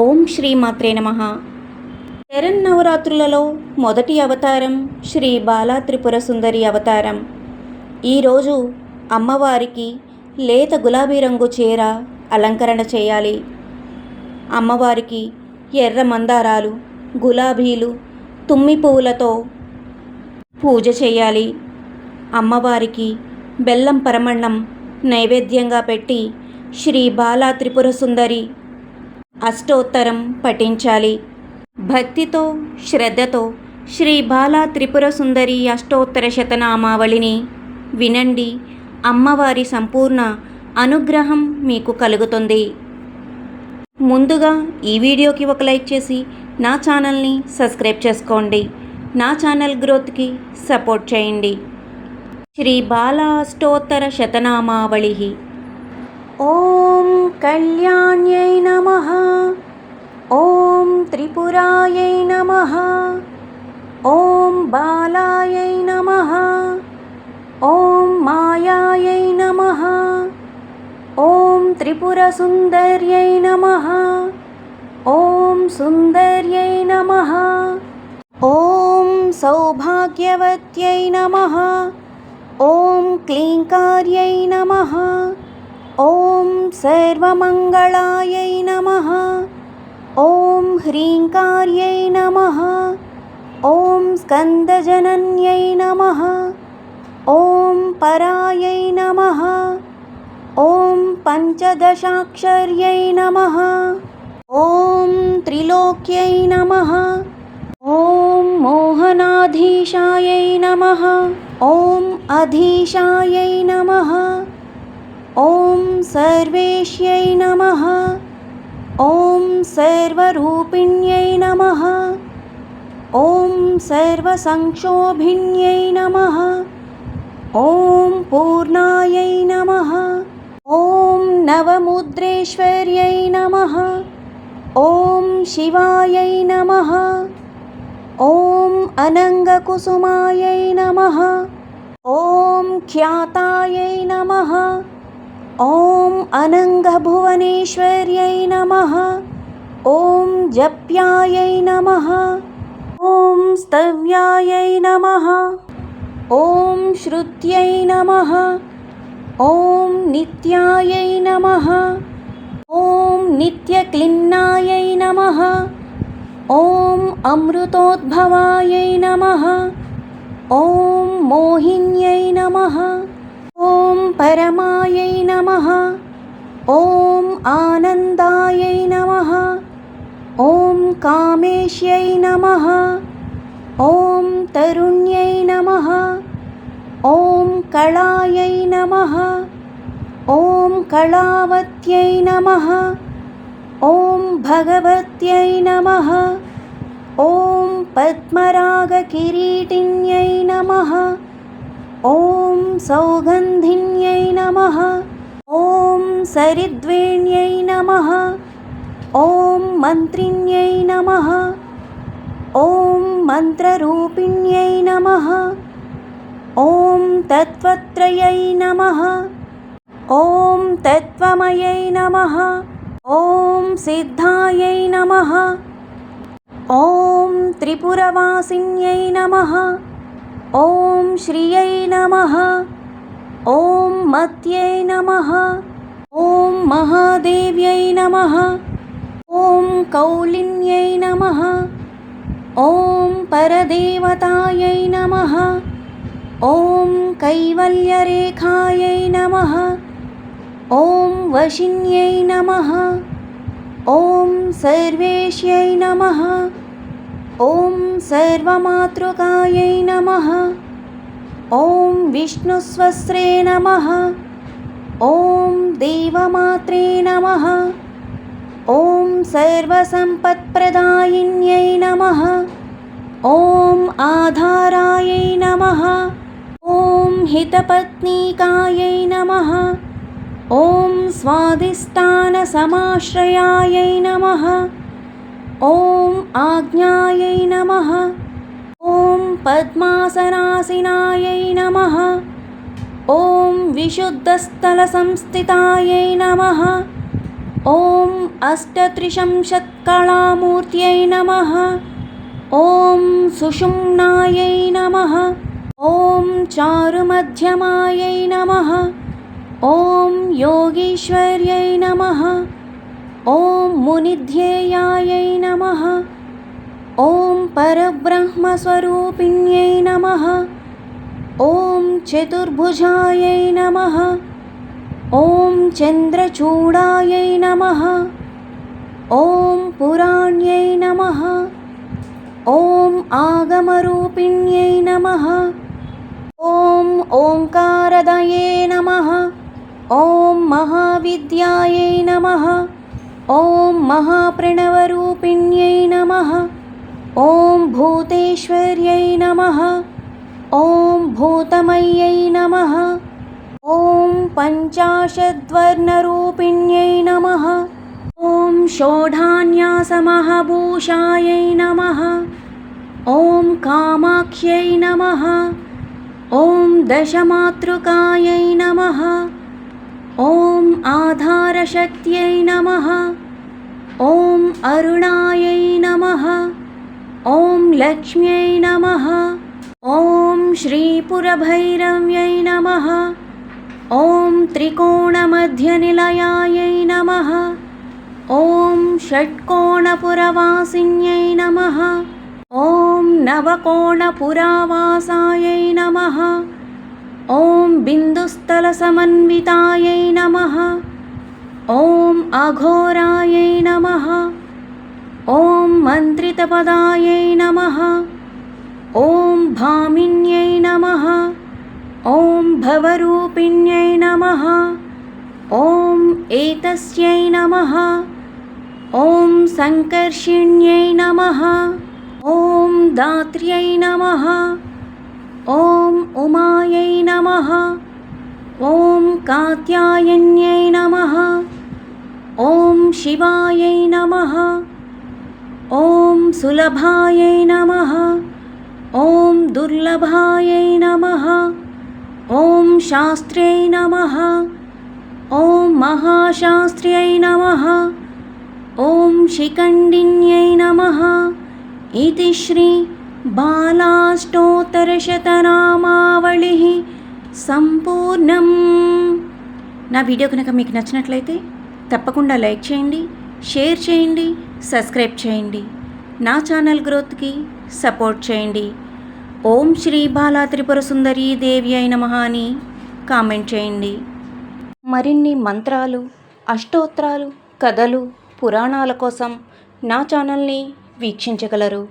ఓం శ్రీమాత్రే నమ. శరన్నవరాత్రులలో మొదటి అవతారం శ్రీ బాలా త్రిపుర సుందరి అవతారం. ఈరోజు అమ్మవారికి లేత గులాబీ రంగు చీర అలంకరణ చేయాలి. అమ్మవారికి ఎర్ర మందారాలు గులాబీలు తుమ్మి పువ్వులతో పూజ చేయాలి. అమ్మవారికి బెల్లం పరమన్నం నైవేద్యంగా పెట్టి శ్రీ బాలా త్రిపుర సుందరి అష్టోత్తరం పఠించాలి. భక్తితో శ్రద్ధతో శ్రీ బాలా త్రిపుర సుందరి అష్టోత్తర శతనామావళిని వినండి. అమ్మవారి సంపూర్ణ అనుగ్రహం మీకు కలుగుతుంది. ముందుగా ఈ వీడియోకి ఒక లైక్ చేసి నా ఛానల్ని సబ్స్క్రైబ్ చేసుకోండి. నా ఛానల్ గ్రోత్కి సపోర్ట్ చేయండి. శ్రీ బాలా అష్టోత్తర శతనామావళి ఓ ॐ कल्याण्यै नमः। ॐ त्रिपुरायै नमः। ॐ बालायै नमः। ॐ मायायै नमः। ॐ त्रिपुरसुन्दर्यै नमः। ॐ सुन्दर्यै नमः। ॐ सौभाग्यवत्यै नमः। ॐ क्लीङ्कार्यै नमः। ॐ सर्वमङ्गलायै नमः। ॐ ह्रीङ्कार्यै नमः। ॐ स्कन्दजनन्यै नमः। ॐ परायै नमः। ॐ पञ्चदशाक्षर्यै नमः। ॐ त्रिलोक्यै नमः। ॐ मोहनाधीशायै नमः। ॐ अधीशायै नमः। ॐ सर्वेश्यै नमः। ॐ सर्वरूपिण्यै नमः। ॐ सर्वसंक्षोभिण्यै नमः। ॐ पूर्णायै नमः। ॐ नवमुद्रेश्वर्यै नमः। ॐ शिवायै नमः। ॐ अनङ्गकुसुमायै नमः। ॐ ख्यातायै नमः। ॐ अनङ्गभुवनेश्वर्यै नमः। ॐ जप्यायै नमः। ॐ स्तव्यायै नमः। ॐ श्रुत्यै नमः। ॐ नित्यायै नमः। ॐ नित्यक्लिन्नायै नमः। ॐ अमृतोद्भवायै नमः। ॐ मोहिन्यै नमः। ॐ परमायै नमः। ॐ आनन्दायै नमः। ॐ कामेश्यै नमः। ॐ तरुण्यै नमः। ॐ कलायै नमः। ॐ कलावत्यै नमः। ॐ भगवत्यै नमः। ॐ पद्मरागकिरीटिन्यै नमः। ॐ सौगन्धिन्यै नमः। ॐ सरिद्वेण्यै नमः। ॐ मन्त्रिण्यै नमः। ॐ मन्त्ररूपिण्यै नमः। ॐ तत्त्वत्रयै नमः। ॐ तत्त्वमयै नमः। ॐ सिद्धायै नमः। ॐ त्रिपुरवासिन्यै नमः। ॐ श्रियै नमः। ॐ मत्यै नमः। ॐ महादेव्यै नमः। ॐ कौलिन्यै नमः। ॐ परदेवतायै नमः। ॐ कैवल्यरेखायै नमः। ॐ वशिन्यै नमः। ॐ सर्वेश्यै नमः। ॐ सर्वमातृकायै नमः। ॐ विष्णुस्वस्त्रे नमः। ॐ देवमात्रे नमः। ॐ सर्वसम्पत्प्रदायिन्यै नमः। ॐ आधारायै नमः। ॐ हितपत्नीकायै नमः। ॐ स्वादिष्टानसमाश्रयाय नमः। ॐ आज्ञा पद्मासनासिनायै नमः। ॐ विशुद्धस्थलसंस्थितायै नमः। ॐ अष्टत्रिशंशत्कलामूर्त्यै नमः। ॐ सुषुम्नायै नमः। ॐ चारुमध्यमायै नमः। ॐ योगीश्वर्यै नमः। ॐ मुनिध्येयायै नमः। परब्रह्मस्वरूपिण्यै नमः। ॐ चतुर्भुजायै नमः। ॐ चन्द्रचूडायै नमः। ॐ पुराण्यै नमः। ॐ आगमरूपिण्यै नमः। ॐ ओङ्कारदये नमः। ॐ महाविद्यायै नमः। ॐ महाप्रणवरूपिण्यै नमः ॐ भूतेश्वर्यै नमः। ॐ भूतमय्यै नमः। ॐ पञ्चाशद्वर्णरूपिण्यै नमः। ॐ षोढान्यासमहाभूषायै नमः। ॐ कामाक्ष्यै नमः। ॐ दशमातृकायै नमः। ॐ आधारशक्त्यै नमः। ॐ अरुणायै नमः ॐ लक्ष्म्यै नमः। ॐ श्रीपुरभैरव्यै नमः। ॐ त्रिकोणमध्यनिलयायै नमः। ॐ षट्कोणपुरवासिन्यै नमः। ॐ नवकोणपुरावासायै नमः। ॐ बिन्दुस्थलसमन्वितायै नमः। ॐ अघोरायै नमः ॐ मन्त्रितपदायै नमः। ॐ भामिन्यै नमः। ॐ भवरूपिण्यै नमः। ॐ एतस्यै नमः। ॐ सङ्कर्षिण्यै नमः। ॐ दात्र्यै नमः। ॐ उमायै नमः। ॐ कात्यायन्यै नमः। ॐ शिवायै नमः ఓం సులభాయై నమ. ఓం దుర్లభాయ నమ. ఓం శాస్త్ర్యై నమ. ఓం మహాశాస్త్ర్యై నమ. ఓం శిఖండిన్యై నమ. ఇది శ్రీ బాలాష్టోత్తరశతనామావళి సంపూర్ణం. నా వీడియో కనుక మీకు నచ్చినట్లయితే తప్పకుండా లైక్ చేయండి షేర్ చేయండి సబ్స్క్రైబ్ చేయండి. నా ఛానల్ గ్రోత్కి సపోర్ట్ చేయండి. ఓం శ్రీ బాలా త్రిపుర సుందరీ దేవి అయిన మహాని కామెంట్ చేయండి. మరిన్ని మంత్రాలు అష్టోత్తరాలు కథలు పురాణాల కోసం నా ఛానల్ని వీక్షించగలరు.